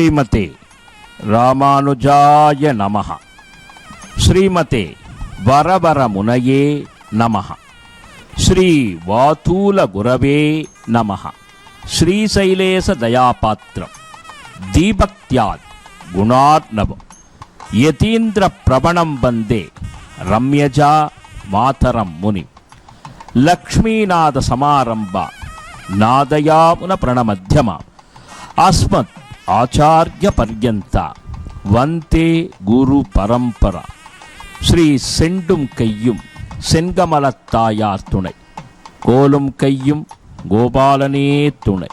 శ్రీమతి రామానుజాయ నమ. శ్రీమతి వరవరమునయే నమ. శ్రీ వాతూల గురవే నమ. శ్రీశైలేశ దయాపాత్రం. దీపత్యాత్ గుణార్ణవం. యతీంద్ర ప్రవణం వందే రమ్యజా మాతరం ముని. లక్ష్మీనాథ సమారంభ. నాదయామున ప్రణమధ్యమ. అస్మత్ ಅಸ್ಮತ್ ಆಚಾರ್ಯ ಪರ್ಯಂತ ವಂತೆ குரு பரம்பர ஸ்ரீ செண்டும் கையும் செங்கமலத்தாயார் துணை கோலும் கையும் கோபாலனே துணை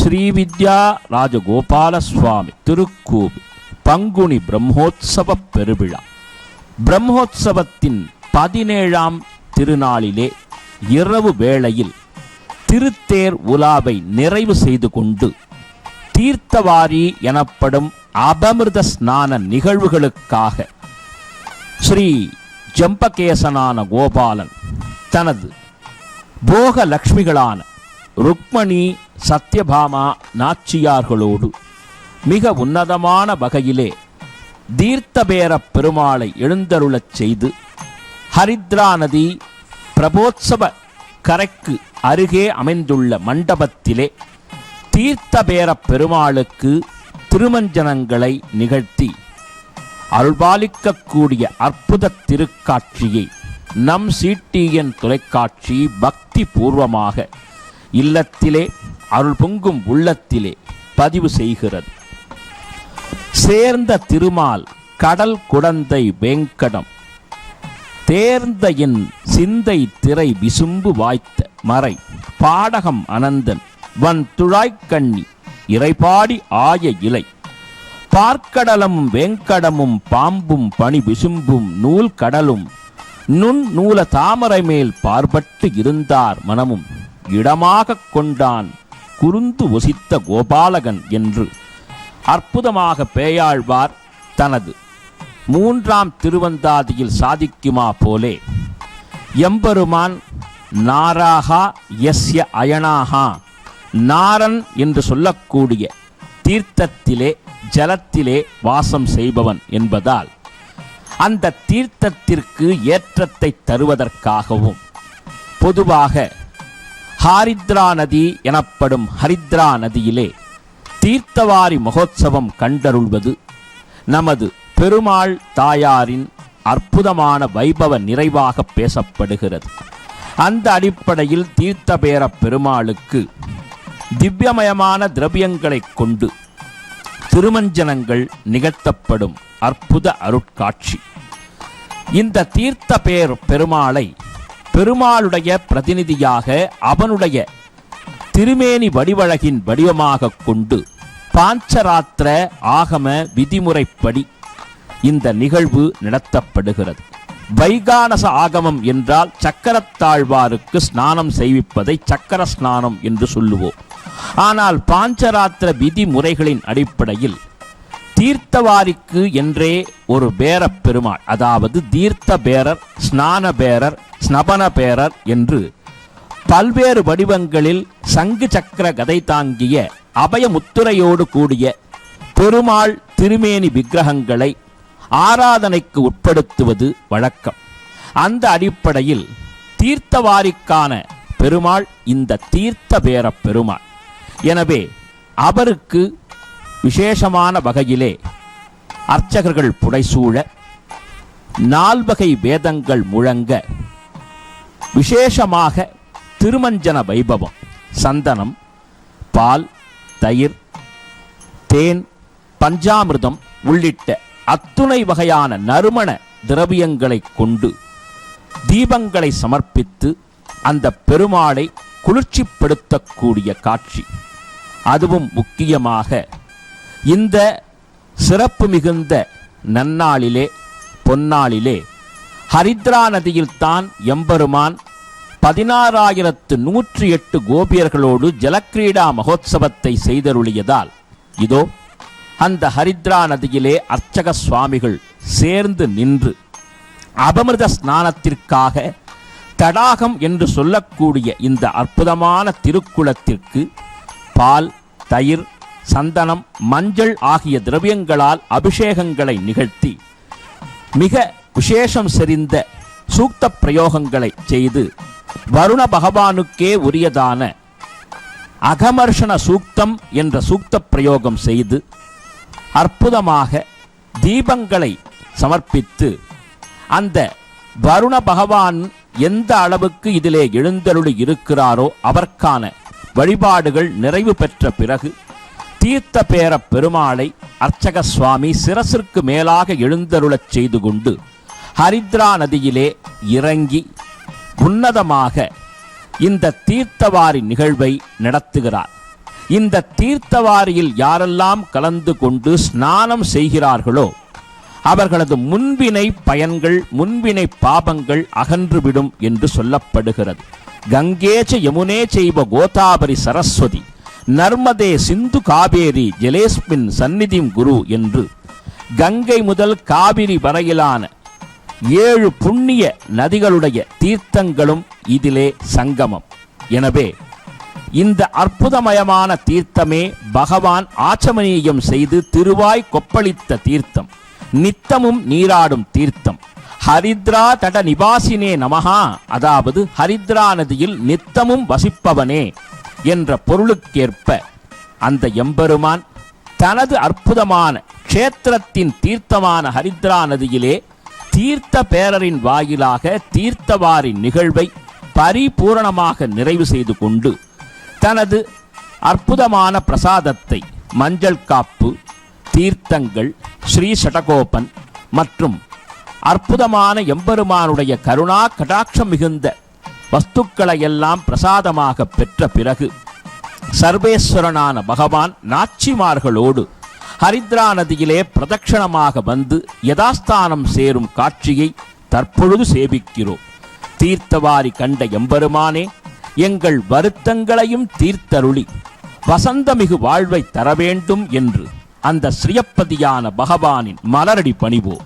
ஸ்ரீவித்யா ராஜகோபால சுவாமி திருக்கூவு பங்குனி பிரம்மோத்சவ பெருவிழா பிரம்மோத்சவத்தின் பதினேழாம் திருநாளிலே இரவு வேளையில் திருத்தேர் உலாவை நிறைவு செய்து கொண்டு தீர்த்தவாரி எனப்படும் அபமிர்த ஸ்நான நிகழ்வுகளுக்காக ஸ்ரீ ஜம்பகேசனான கோபாலன் தனது போக லக்ஷ்மிகளான ருக்மணி சத்யபாமா நாச்சியார்களோடு மிக உன்னதமான வகையிலே தீர்த்தபேர பெருமாளை எழுந்தருளச் செய்து ஹரித்ரா நதி பிரபோத்சவ கரைக்கு அருகே அமைந்துள்ள மண்டபத்திலே தீர்த்தபேர பெருமாளுக்கு திருமஞ்சனங்களை நிகழ்த்தி அருள்பாலிக்கக்கூடிய அற்புத திருக்காட்சியை நம் சீட்டியின் தொலைக்காட்சி பக்தி பூர்வமாக இல்லத்திலே அருள் பொங்கும் உள்ளத்திலே பதிவு செய்கிறது. சேர்ந்த திருமால் கடல் குடந்தை வேங்கடம் தேர்ந்த என் சிந்தை திரை விசும்பு வாய்த்த மறை பாடகம் அனந்தன் வன் துழாய்க்கண்ணி இறைபாடி ஆய இலை. பார்க்கடலமும் வேங்கடமும் பாம்பும் பனி விசும்பும் நூல் கடலும் நுண் நூல தாமரை மேல் பார்பட்டு இருந்தார் மனமும். இடமாகக் கொண்டான் குறுந்து ஒசித்த கோபாலகன் என்று அற்புதமாக பேயாழ்வார் தனது. மூன்றாம் திருவந்தாதியில் சாதிக்குமா போலே? எம்பெருமான் நாராகா எஸ்ய அயனாகா நாரன் என்று சொல்லக்கூடிய தீர்த்தத்திலே ஜலத்திலே வாசம் செய்பவன் என்பதால் அந்த தீர்த்தத்திற்கு ஏற்றத்தை தருவதற்காகவும் பொதுவாக ஹாரித்ரா நதி எனப்படும் ஹரித்ரா நதியிலே தீர்த்தவாரி மகோத்சவம் கண்டருள்வது நமது பெருமாள் தாயாரின் அற்புதமான வைபவ நிறைவாக பேசப்படுகிறது. அந்த அடிப்படையில் தீர்த்தபேர பெருமாளுக்கு திவ்யமயமான திரவியங்களைக் கொண்டு திருமஞ்சனங்கள் நிகழ்த்தப்படும் அற்புத அருட்காட்சி. இந்த தீர்த்த பேர் பெருமாளை பெருமாளுடைய பிரதிநிதியாக அவனுடைய திருமேனி வடிவழகின் வடிவமாக கொண்டு பாஞ்சராத்திர ஆகம விதிமுறைப்படி இந்த நிகழ்வு நடத்தப்படுகிறது. வைகானச ஆகமம் என்றால் சக்கரத்தாழ்வாருக்கு ஸ்நானம் செய்விப்பதை சக்கர ஸ்நானம் என்று சொல்லுவோம். ஆனால் பாஞ்சராத்திர விதிமுறைகளின் அடிப்படையில் தீர்த்தவாரிக்கு என்றே ஒரு பேரப் பெருமாள் அதாவது தீர்த்த பேரர் ஸ்நான பேரர் ஸ்னபன பேரர் என்று பல்வேறு வடிவங்களில் சங்கு சக்கர கதை தாங்கிய அபயமுத்துரையோடு கூடிய பெருமாள் திருமேனி விக்கிரகங்களை ஆராதனைக்கு உட்படுத்துவது வழக்கம். அந்த அடிப்படையில் தீர்த்தவாரிக்கான பெருமாள் இந்த தீர்த்த பேர பெருமாள். எனவே அவருக்கு விசேஷமான வகையிலே அர்ச்சகர்கள் புடைசூழ நால்வகை வேதங்கள் முழங்க விசேஷமாக திருமஞ்சன வைபவம் சந்தனம் பால் தயிர் தேன் பஞ்சாமிர்தம் உள்ளிட்ட அத்துணை வகையான நறுமண திரவியங்களைக் கொண்டு தீபங்களை சமர்ப்பித்து அந்த பெருமாளை குளிர்ச்சிப்படுத்தக்கூடிய காட்சி. அதுவும் முக்கியமாக இந்த சிறப்பு மிகுந்த நன்னாளிலே பொன்னாளிலே ஹரித்ரா நதியில்தான் எம்பெருமான் பதினாறாயிரத்து நூற்றி எட்டு கோபியர்களோடு ஜலக்கிரீடா மகோத்சவத்தை செய்தருளியதால் இதோ அந்த ஹரித்ரா நதியிலே அர்ச்சக சுவாமிகள் சேர்ந்து நின்று அபமிர்த ஸ்நானத்திற்காக தடாகம் என்று சொல்லக்கூடிய இந்த அற்புதமான திருக்குளத்திற்கு பால் தயிர் சந்தனம் மஞ்சள் ஆகிய திரவியங்களால் அபிஷேகங்களை நிகழ்த்தி மிக விசேஷம் செறிந்த சூக்த பிரயோகங்களை செய்து வருண பகவானுக்கே உரியதான அகமர்ஷண சூக்தம் என்ற சூக்த பிரயோகம் செய்து அற்புதமாக தீபங்களை சமர்ப்பித்து அந்த வருண பகவான் எந்த அளவுக்கு இதிலே எழுந்தருளி இருக்கிறாரோ அவர்க்கான வழிபாடுகள் நிறைவு பெற்ற பிறகு தீர்த்த பேர பெருமாளை அர்ச்சக சுவாமி சிரசிற்கு மேலாக எழுந்தருளச் செய்து கொண்டு ஹரித்ரா நதியிலே இறங்கி உன்னதமாக இந்த தீர்த்தவாரி நிகழ்வை நடத்துகிறார். இந்த தீர்த்தவாரியில் யாரெல்லாம் கலந்து கொண்டு ஸ்நானம் செய்கிறார்களோ அவர்களது முன்வினை பயன்கள் முன்வினை பாபங்கள் அகன்றுவிடும் என்று சொல்லப்படுகிறது. கங்கேச்ச யமுனே செய்வ கோதாபரி சரஸ்வதி நர்மதே சிந்து காவேரி ஜலேஸ்மின் சந்நிதிம் குரு என்று கங்கை முதல் காவிரி வரையிலான ஏழு புண்ணிய நதிகளுடைய தீர்த்தங்களும் இதிலே சங்கமம். எனவே இந்த அற்புதமயமான தீர்த்தமே பகவான் ஆச்சமனீயம் செய்து திருவாய் கொப்பளித்த தீர்த்தம். நித்தமும் நீராடும் தீர்த்தம். ஹரித்ரா தட நிவாசினே நமஹா. அதாவது ஹரித்ரா நதியில் நித்தமும் வசிப்பவனே என்ற பொருளுக்கேற்ப அந்த எம்பெருமான் தனது அற்புதமான க்ஷேத்திரத்தின் தீர்த்தமான ஹரித்ரா நதியிலே தீர்த்த பேரரின் வாயிலாக தீர்த்தவாரின் நிகழ்வை பரிபூரணமாக நிறைவு செய்து கொண்டு தனது அற்புதமான பிரசாதத்தை மஞ்சள் காப்பு தீர்த்தங்கள் ஸ்ரீ சடகோபன் மற்றும் அற்புதமான எம்பெருமானுடைய கருணா கடாட்சம் மிகுந்த வஸ்துக்களை எல்லாம் பிரசாதமாக பெற்ற பிறகு சர்வேஸ்வரனான பகவான் நாச்சிமார்களோடு ஹரித்ரா நதியிலே பிரதட்சணமாக வந்து யதாஸ்தானம் சேரும் காட்சியை தற்பொழுது சேவிக்கிறோம் தீர்த்தவாரி கண்ட எம்பெருமானே எங்கள் வருத்தங்களையும் தீர்த்தருளி வசந்தமிகு வாழ்வை தர வேண்டும் என்று அந்த ஸ்ரீயப்பதியான பகவானின் மலரடி பணிவோம்